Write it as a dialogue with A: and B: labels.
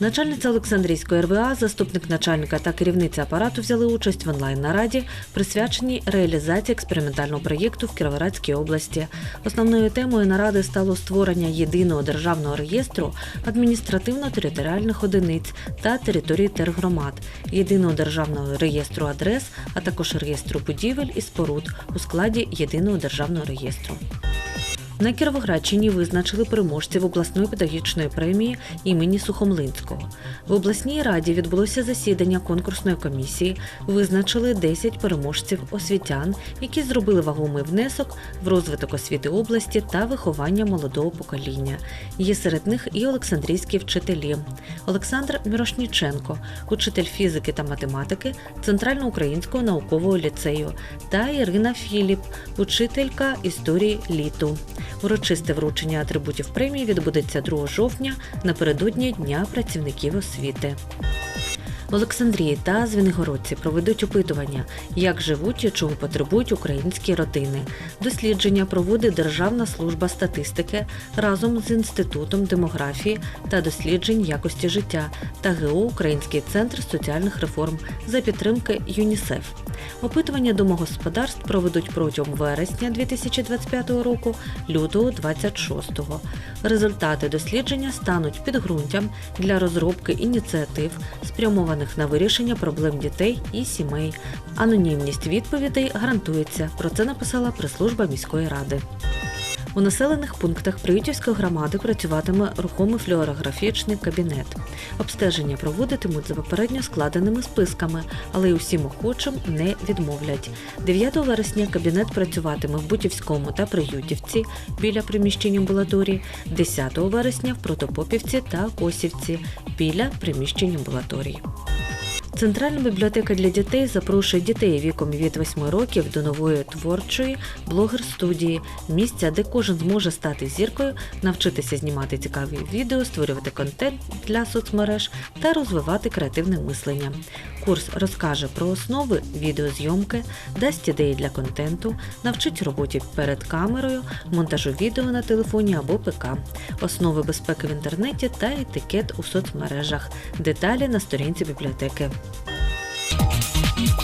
A: Начальниця Олександрійської РВА, заступник начальника та керівниця апарату взяли участь в онлайн-нараді, присвяченій реалізації експериментального проєкту в Кіровоградській області. Основною темою наради стало створення єдиного державного реєстру адміністративно-територіальних одиниць та територій тергромад, єдиного державного реєстру адрес, а також реєстру будівель і споруд у складі єдиного державного реєстру. На Кіровоградщині визначили переможців обласної педагогічної премії імені Сухомлинського. В обласній раді відбулося засідання конкурсної комісії. Визначили 10 переможців освітян, які зробили вагомий внесок в розвиток освіти області та виховання молодого покоління. Є серед них і Олександрійські вчителі. Олександр Мірошніченко, учитель фізики та математики Центральноукраїнського наукового ліцею, та Ірина Філіп, учителька історії літу. Урочисте вручення атрибутів премії відбудеться 2 жовтня напередодні Дня працівників освіти. В Олександрії та Звенигородці проведуть опитування, як живуть і чого потребують українські родини. Дослідження проводить Державна служба статистики разом з Інститутом демографії та досліджень якості життя та ГО Український центр соціальних реформ за підтримки ЮНІСЕФ. Опитування домогосподарств проведуть протягом вересня 2025 року, лютого 26-го. Результати дослідження стануть підґрунтям для розробки ініціатив, спрямованих на вирішення проблем дітей і сімей. Анонімність відповідей гарантується. Про це написала прес-служба міської ради. У населених пунктах Приютівської громади працюватиме рухомий флюорографічний кабінет. Обстеження проводитимуть за попередньо складеними списками, але й усім охочим не відмовлять. 9 вересня кабінет працюватиме в Бутівському та Приютівці біля приміщень амбулаторії, 10 вересня в Протопопівці та Косівці біля приміщень амбулаторії. Центральна бібліотека для дітей запрошує дітей віком від 8 років до нової творчої блогер-студії, місця, де кожен зможе стати зіркою, навчитися знімати цікаві відео, створювати контент для соцмереж та розвивати креативне мислення. Курс розкаже про основи відеозйомки, дасть ідеї для контенту, навчить роботі перед камерою, монтажу відео на телефоні або ПК, основи безпеки в інтернеті та етикет у соцмережах. Деталі на сторінці бібліотеки. Thank you.